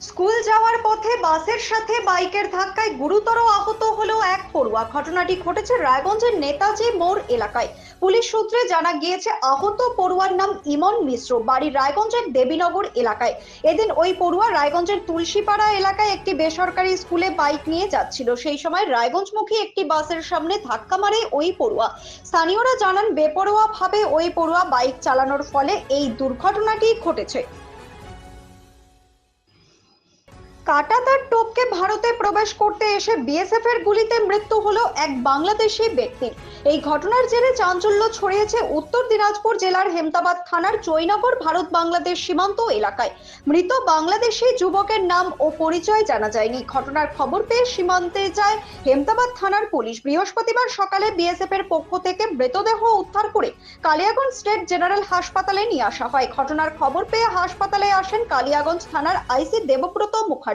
School যাওয়ার পথে বাসের সাথে বাইকের ধাক্কায় গুরুতর আহত হলো এক পড়ুয়া। ঘটনাটি ঘটেছে রায়গঞ্জের নেতাজি মোড় এলাকায়। পুলিশ সূত্রে জানা গিয়েছে, আহত পড়ুয়ার নাম ইমন মিশ্র। বাড়ি রায়গঞ্জের দেবীনগর এলাকায়। এদিন ওই পড়ুয়া রায়গঞ্জের তুলসীপাড়া এলাকায় একটি বেসরকারি স্কুলে বাইক নিয়ে যাচ্ছিল। সেই সময় রায়গঞ্জমুখী একটি বাসের সামনে ধাক্কা মারে ওই পড়ুয়া। স্থানীয়রা জানান বেপরোয়া ভাবে ওই পড়ুয়া বাইক চালানোর ফলে এই দুর্ঘটনাটি ঘটেছে। কাটাতার টোপকে ভারতে প্রবেশ করতে এসে বিএসএফ এর গুলিতে মৃত্যু হলো এক বাংলাদেশি ব্যক্তির। এই ঘটনার জেরে চাঞ্চল্য ছড়িয়েছে উত্তর দিনাজপুর জেলার হেমতাবাদ থানার জয়নগর ভারত বাংলাদেশ সীমান্ত এলাকায়। মৃত বাংলাদেশি যুবকের নাম ও পরিচয় জানা যায়নি। ঘটনার খবর পেয়ে সীমান্তে যায় হেমতাবাদ থানার পুলিশ। বৃহস্পতিবার সকালে বিএসএফ এর পক্ষ থেকে মৃতদেহ উদ্ধার করে কালিয়াগঞ্জ স্টেট জেনারেল হাসপাতালে নিয়ে আসা হয়। ঘটনার খবর পেয়ে হাসপাতালে আসেন কালিয়াগঞ্জ থানার আইসি দেবব্রত মুখার্জি।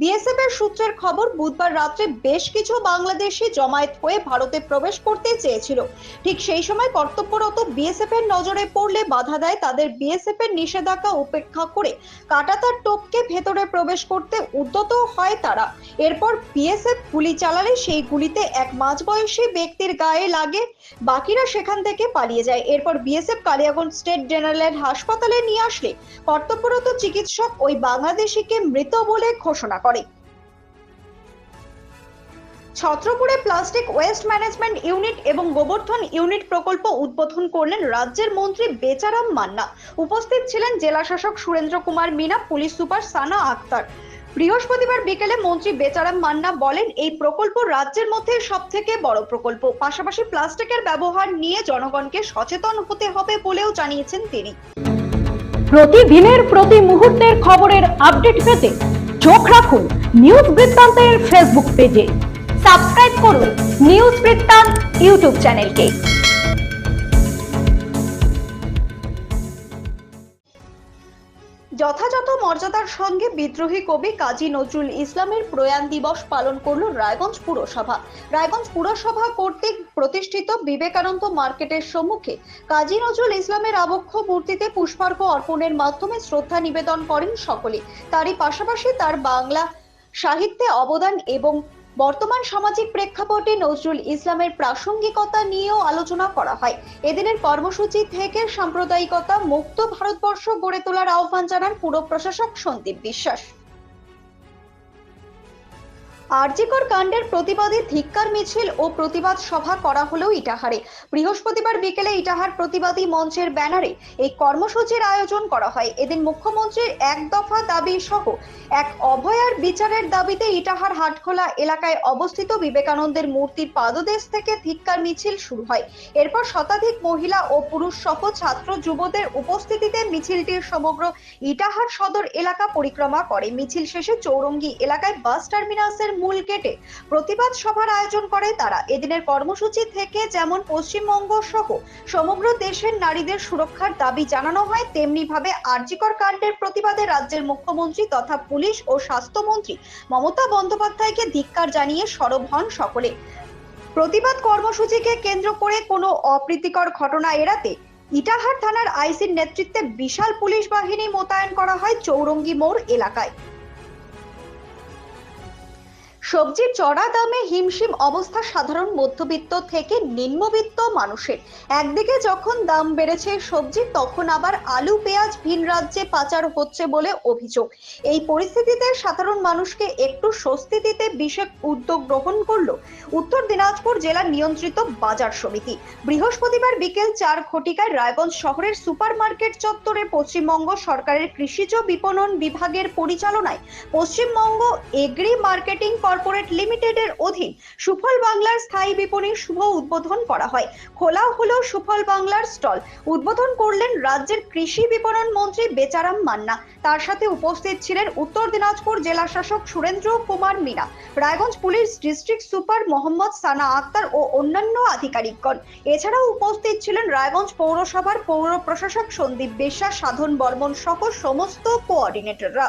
বিএসএফ এর সূত্রের খবর, বুধবার রাত্রে বেশ কিছু বাংলাদেশি জমায়েত হয়ে ভারতে প্রবেশ করতে চেয়েছিল। ঠিক সেই সময় কর্তব্যরত বিএসএফ এর নজরে পড়লে বাধা দেয় তাদের বিএসএফ এর নিষেধাজ্ঞা উপেক্ষা করে কাটাতার টোপকে ভেতরে প্রবেশ করতে উদ্যত হয় তারা। এরপর বিএসএফ গুলি চালালে সেই গুলিতে এক মাঝবয়সী ব্যক্তির গায়ে লাগে, বাকিরা সেখান থেকে পালিয়ে যায়। এরপর বিএসএফ কালিয়াগঞ্জ স্টেট জেনারেল হাসপাতালে নিয়ে আসলে কর্তব্যরত চিকিৎসক ওই বাংলাদেশিকে মৃত বলে ঘোষণা করে। ছত্রপুরে প্লাস্টিক ওয়েস্ট ম্যানেজমেন্ট ইউনিট এবং গোবর্ধন ইউনিট প্রকল্প উদ্বোধন করলেন রাজ্যের মন্ত্রী বেচারাম মান্না। উপস্থিত ছিলেন জেলা শাসক সুরেন্দ্র কুমার মিনা, পুলিশ সুপার সানা আক্তার। বৃহস্পতিবার বিকেলে মন্ত্রী বেচারাম মান্না বলেন, এই প্রকল্প রাজ্যের মধ্যে সব থেকে বড় প্রকল্প। পাশাপাশি প্লাস্টিকের ব্যবহার নিয়ে জনগণকে সচেতন হতে হবে বলেও জানিয়েছেন তিনি। প্রতিদিনের প্রতি মুহূর্তের খবরের আপডেট পেতে চোখ রাখুন নিউজ বৃত্তান্তের ফেসবুক পেজে। সাবস্ক্রাইব করুন নিউজ বৃত্তান্ত ইউটিউব চ্যানেলকে। যথাযথ মর্যাদার সঙ্গে বিদ্রোহী কবি কাজী নজরুল ইসলামের প্রয়াণ দিবস পালন করল রায়গঞ্জ পুরসভা। রায়গঞ্জ পুরসভা কর্তৃক প্রতিষ্ঠিত বিবেকানন্দ মার্কেটের সম্মুখে কাজী নজরুল ইসলামের আবক্ষ মূর্তিতে পুষ্পার্ঘ অর্পণের মাধ্যমে শ্রদ্ধা নিবেদন করেন সকলে। তারই পাশাপাশি তার বাংলা সাহিত্যে অবদান এবং বর্তমান সামাজিক প্রেক্ষাপটে নজরুল ইসলামের প্রাসঙ্গিকতা নিয়েও আলোচনা করা হয়। এদিনের কর্মসূচি থেকে সাম্প্রদায়িকতা, মুক্ত ভারতবর্ষ গড়ে তোলার আহ্বান জানান পুর প্রশাসক সন্দীপ বিশ্বাস। আরজিকর কাণ্ডের প্রতিবাদে ধিক্কার, মিছিল ও প্রতিবাদ সভা করা হলো ইটাহারে। বৃহস্পতিবার বিকেলে ইটাহার প্রতিবাদী মঞ্চের ব্যানারে এই কর্মসূচির আয়োজন করা হয়। এদিন মুখ্যমন্ত্রীর এক দফা দাবি সহ এক অভয়ার বিচারের দাবিতে ইটাহার হাটখোলা এলাকায় অবস্থিত বিবেকানন্দের মূর্তির পাদদেশ থেকে ধিক্কার, মিছিল শুরু হয়। এরপর শতাধিক মহিলা ও পুরুষ সহ ছাত্র, যুবদের উপস্থিতিতে মিছিলটির সমগ্র ইটাহার সদর এলাকা পরিক্রমা করে। মিছিল শেষে চৌরঙ্গি এলাকায় বাস টার্মিনাসের মূল গেটে প্রতিবাদ সভার আয়োজন করে তারা। এদিনের কর্মসূচি থেকে যেমন পশ্চিমবঙ্গ সহ সমগ্র দেশের নারীদের সুরক্ষার দাবি জানানো হয় তেমনি ভাবে আরজিকর কাণ্ডের প্রতিবাদে রাজ্যের মুখ্যমন্ত্রী তথা পুলিশ ও স্বাস্থ্যমন্ত্রী মমতা বন্দ্যোপাধ্যায়কে ধিক্কার জানিয়ে সরব হন সকলে। প্রতিবাদ কর্মসূচিকে কেন্দ্র করে কোনো অপ্রীতিকর ঘটনা এড়াতে ইটাহার থানার আইসির নেতৃত্বে বিশাল পুলিশ বাহিনী মোতায়েন করা হয় চৌরঙ্গি মোড় এলাকায়। সবজির চড়া দামে হিমশিম অবস্থা সাধারণ মধ্যবিত্ত থেকে নিম্নবিত্ত মানুষের। একদিকে যখন দাম বেড়েছে সবজি, তখন আবার আলু, পেঁয়াজ ভিন রাজ্যে পাচার হচ্ছে বলে অভিযোগ। এই পরিস্থিতিতে সাধারণ মানুষকে একটু স্বস্তি দিতে বিশেষ উদ্যোগ গ্রহণ করল উত্তর দিনাজপুর জেলা নিয়ন্ত্রিত বাজার সমিতি। বৃহস্পতিবার বিকেল চার ঘটিকায় রায়গঞ্জ শহরের সুপার মার্কেট চত্বরে পশ্চিমবঙ্গ সরকারের কৃষিজ বিপণন বিভাগের পরিচালনায় পশ্চিমবঙ্গ এগ্রি মার্কেটিং কর্পোরেট লিমিটেডের অধীন সুফল বাংলার স্থায়ী বিপণীর শুভ উদ্বোধন করা হয়। খোলা হলো সুফল বাংলার স্টল। উদ্বোধন করলেন রাজ্যের কৃষি বিপণন মন্ত্রী বেচারাম মান্না। তার সাথে উপস্থিত ছিলেন উত্তর দিনাজপুর জেলা শাসক Surendra Kumar Meena, Raiganj police district super Mohammad Sana Akhtar ও অন্যান্য আধিকারিকগণ। এছাড়াও উপস্থিত ছিলেন রায়গঞ্জ পৌরসভার পৌর প্রশাসক সন্দীপ বিশ্বাস, সাধন বর্মন সহ সমস্ত কোঅর্ডিনেটররা।